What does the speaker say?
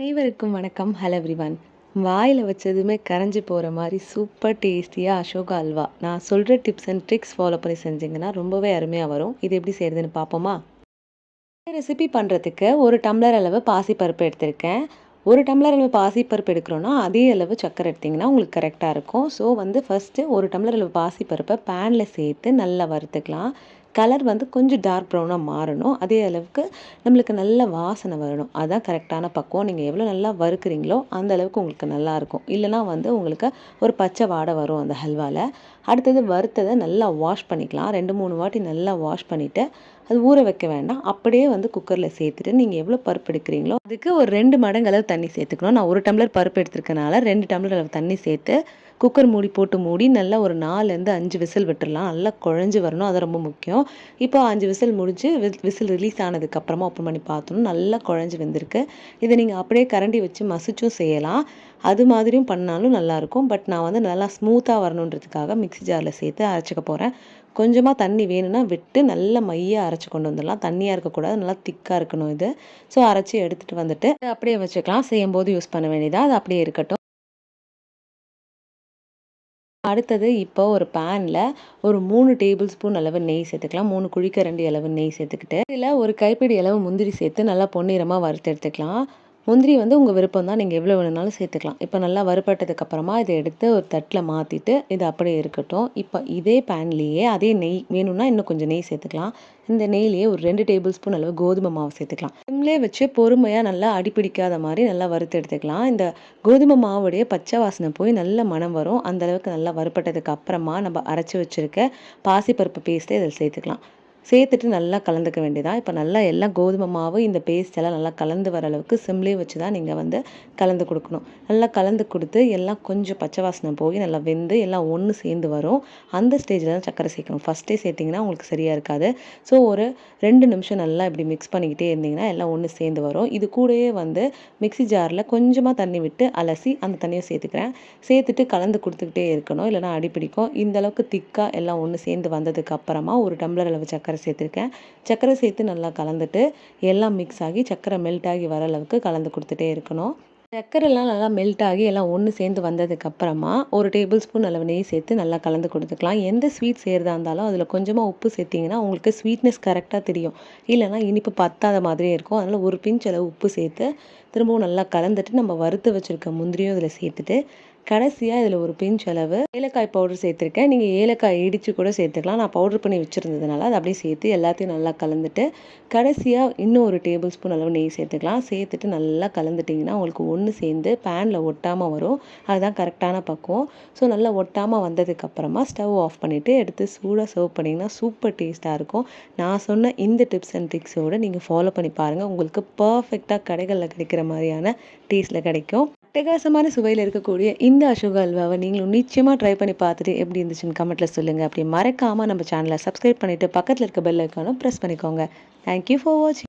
அனைவருக்கும் வணக்கம். Hello everyone வாயில் வச்சதுமே கரைஞ்சி போகிற மாதிரி சூப்பர் டேஸ்டியாக அசோகா அல்வா. நான் சொல்கிற டிப்ஸ் அண்ட் ட்ரிக்ஸ் ஃபாலோ பண்ணி செஞ்சிங்கன்னா ரொம்பவே அருமையாக வரும். இது எப்படி செய்கிறதுன்னு பார்ப்போமா ரெசிபி பண்ணுறதுக்கு ஒரு டம்ளர் அளவு பாசிப்பருப்பு எடுத்திருக்கேன். ஒரு டம்ளர் அளவு பாசிப்பருப்பு எடுக்கிறோன்னா அதே அளவு சக்கரை எடுத்திங்கன்னா உங்களுக்கு கரெக்டாக இருக்கும். ஸோ வந்து ஃபஸ்ட்டு ஒரு டம்ளர் அளவு பாசிப்பருப்பை பேனில் சேர்த்து நல்லா வறுத்துக்கலாம். கலர் வந்து கொஞ்சம் டார்க் ப்ரௌனாக மாறணும். அதே அளவுக்கு நம்மளுக்கு நல்ல வாசனை வரணும். அதுதான் கரெக்டான பக்குவம். நீங்கள் எவ்வளோ நல்லா வறுக்கிறீங்களோ அந்த அளவுக்கு உங்களுக்கு நல்லாயிருக்கும் இல்லைனா வந்து உங்களுக்கு ஒரு பச்சை வாடை வரும் அந்த ஹல்வாவில் அடுத்தது வறுத்ததை நல்லா வாஷ் பண்ணிக்கலாம். ரெண்டு மூணு வாட்டி நல்லா வாஷ் பண்ணிவிட்டு அது ஊற வைக்க வேண்டாம். அப்படியே வந்து குக்கரில் சேர்த்துட்டு நீங்கள் எவ்வளோ பருப்பு எடுக்கிறீங்களோ அதுக்கு ஒரு ரெண்டு மடங்கு அளவு தண்ணி சேர்த்துக்கணும். நான் ஒரு டம்ளர் பருப்பு எடுத்துருக்கனால ரெண்டு டம்ளர் அளவு தண்ணி சேர்த்து குக்கர் மூடி போட்டு மூடி நல்லா ஒரு நாலுலேருந்து அஞ்சு விசில் விட்டுடலாம் நல்லா குழஞ்சி வரணும். அது ரொம்ப முக்கியம். இப்போ அஞ்சு விசில் முடிஞ்சு விசில் ரிலீஸ் ஆனதுக்கப்புறமா ஓப்பன் பண்ணி பார்த்தோம் நல்லா குழஞ்சி வந்திருக்கு. இதை நீங்கள் அப்படியே கரண்டி வச்சு மசிச்சும் செய்யலாம். அது மாதிரியும் பண்ணாலும் நல்லாயிருக்கும். பட் நான் வந்து நல்லா ஸ்மூத்தாக வரணுன்றதுக்காக மிக்சி ஜாரில் சேர்த்து அரைச்சிக்க போகிறேன் கொஞ்சமாக தண்ணி வேணும்னா விட்டு நல்ல மையாக அரைச்சி கொண்டு வந்துடலாம். தண்ணியாக இருக்கக்கூடாது. நல்லா திக்காக இருக்கணும் இது. ஸோ அரைச்சி எடுத்துகிட்டு வந்துட்டு அப்படியே வச்சுக்கலாம். செய்யும் போது யூஸ் பண்ண வேண்டியதாக அது அப்படியே இருக்கட்டும். அடுத்தது இப்போ ஒரு பேனில் ஒரு மூணு டேபிள் ஸ்பூன் அளவு நெய் சேர்த்துக்கலாம். மூணு குழிக்கரண்டி அளவு நெய் சேர்த்துக்கிட்டு இதில் ஒரு கைப்பிடி அளவு முந்திரி சேர்த்து நல்லா பொன்னிறமாக வறுத்து எடுத்துக்கலாம். முந்திரி வந்து உங்கள் விருப்பம் தான் நீங்கள் எவ்வளோ வேணுனாலும் சேர்த்துக்கலாம். இப்போ நல்லா வறுப்பட்டதுக்கப்புறமா இதை எடுத்து ஒரு தட்டில் மாற்றிட்டு இது அப்படியே இருக்கட்டும். இப்போ இதே பேன்லேயே அதே நெய் வேணும்னா இன்னும் கொஞ்சம் நெய் சேர்த்துக்கலாம். இந்த நெய்லேயே ஒரு ரெண்டு டேபிள் ஸ்பூன் அளவு கோதுமை மாவு சேர்த்துக்கலாம். சிம்லே வச்சு பொறுமையாக நல்லா அடிப்பிடிக்காத மாதிரி நல்லா வறுத்து எடுத்துக்கலாம். இந்த கோதுமை மாவுடைய பச்சை வாசனை போய் நல்ல மனம் வரும். அந்தளவுக்கு நல்லா வறுபட்டதுக்கு அப்புறமா நம்ம அரைச்சி வச்சுருக்க பாசிப்பருப்பு பேஸ்ட்டை இதில் சேர்த்துக்கலாம். சேர்த்துட்டு நல்லா கலந்துக்க வேண்டியதான் இப்போ நல்லா எல்லாம் கோதுமை மாவு இந்த பேஸ்ட் எல்லாம் நல்லா கலந்து வர அளவுக்கு சிம்லே வச்சு தான் நீங்கள் வந்து கலந்து கொடுக்கணும். நல்லா கலந்து கொடுத்து எல்லாம் கொஞ்சம் பச்சை வாசனை போய் நல்லா வெந்து எல்லாம் ஒன்று சேர்ந்து வரும். அந்த ஸ்டேஜில் தான் சக்கரை சேர்க்கணும். ஃபஸ்ட்டே சேர்த்திங்கன்னா உங்களுக்கு சரியாக இருக்காது. ஸோ ஒரு ரெண்டு நிமிஷம் நல்லா இப்படி மிக்ஸ் பண்ணிக்கிட்டே இருந்தீங்கன்னா எல்லாம் ஒன்று சேர்ந்து வரும். இது கூடயே வந்து மிக்சி ஜாரில் கொஞ்சமாக தண்ணி விட்டு அலசி அந்த தண்ணியை சேர்த்துக்கிறேன். சேர்த்துட்டு கலந்து கொடுத்துக்கிட்டே இருக்கணும். இல்லைனா அடிப்பிடிக்கும் இந்த அளவுக்கு திக்காக எல்லாம் ஒன்று சேர்ந்து வந்ததுக்கு அப்புறமா ஒரு டம்ளர் அளவு சக்கரை சர்க்கரை சேர்த்துருக்கேன். சர்க்கரை சேர்த்து நல்லா கலந்துட்டு எல்லாம் மிக்ஸ் ஆகி சர்க்கரை மெல்ட் ஆகி வர அளவுக்கு கலந்து கொடுத்துட்டே இருக்கணும். சர்க்கரைலாம் நல்லா மெல்ட் ஆகி எல்லாம் ஒன்று சேர்ந்து வந்ததுக்கப்புறமா ஒரு டேபிள் ஸ்பூன் அளவு நெய் சேர்த்து நல்லா கலந்து கொடுத்துக்கலாம். எந்த ஸ்வீட் செய்கிறதா இருந்தாலும் அதில் கொஞ்சமாக உப்பு சேர்த்திங்கன்னா உங்களுக்கு ஸ்வீட்னஸ் கரெக்டாக தெரியும். இல்லைனா இனிப்பு பத்தாத மாதிரியே இருக்கும். அதனால் ஒரு பிஞ்ச் அளவு உப்பு சேர்த்து திரும்பவும் நல்லா கலந்துட்டு நம்ம வறுத்து வச்சுருக்க முந்திரியும் இதில் சேர்த்துட்டு கடைசியாக இதில் ஒரு பிஞ்ச் அளவு ஏலக்காய் பவுடர் சேர்த்துருக்கேன். நீங்கள் ஏலக்காய் இடித்து கூட சேர்த்துக்கலாம். நான் பவுடர் பண்ணி வச்சுருந்ததுனால அதை அப்படியே சேர்த்து எல்லாத்தையும் நல்லா கலந்துட்டு கடைசியாக இன்னும் ஒரு டேபிள் ஸ்பூன் அளவு நெய் சேர்த்துக்கலாம். சேர்த்துட்டு நல்லா கலந்துட்டிங்கன்னா உங்களுக்கு ஒன்று சேர்ந்து பேனில் ஒட்டாமல் வரும். அதுதான் கரெக்டான பக்குவம். ஸோ நல்லா ஒட்டாமல் வந்ததுக்கப்புறமா ஸ்டவ் ஆஃப் பண்ணிவிட்டு எடுத்து சூடாக சர்வ் பண்ணிங்கன்னா சூப்பர் டேஸ்ட்டாக இருக்கும். நான் சொன்ன இந்த டிப்ஸ் அண்ட் ட்ரிக்ஸோடு நீங்கள் ஃபாலோ பண்ணி பாருங்கள் உங்களுக்கு பர்ஃபெக்டாக கடைகளில் கிடைக்கிற மாதிரியான டேஸ்ட்டில் கிடைக்கும். அட்டகாசமான சுவையில் இருக்கக்கூடிய இந்த அசோகா அல்வாவை நீங்களும் நிச்சயமாக ட்ரை பண்ணி பார்த்துட்டு எப்படி இருந்துச்சுன்னு கமெண்ட்டில் சொல்லுங்கள் அப்படி மறக்காமல் நம்ம சேனலை சப்ஸ்கிரைப் பண்ணிவிட்டு பக்கத்தில் இருக்க பெல் ஐக்கானும் ப்ரெஸ் பண்ணிக்கோங்க. தேங்க்யூ ஃபார் வாட்சிங்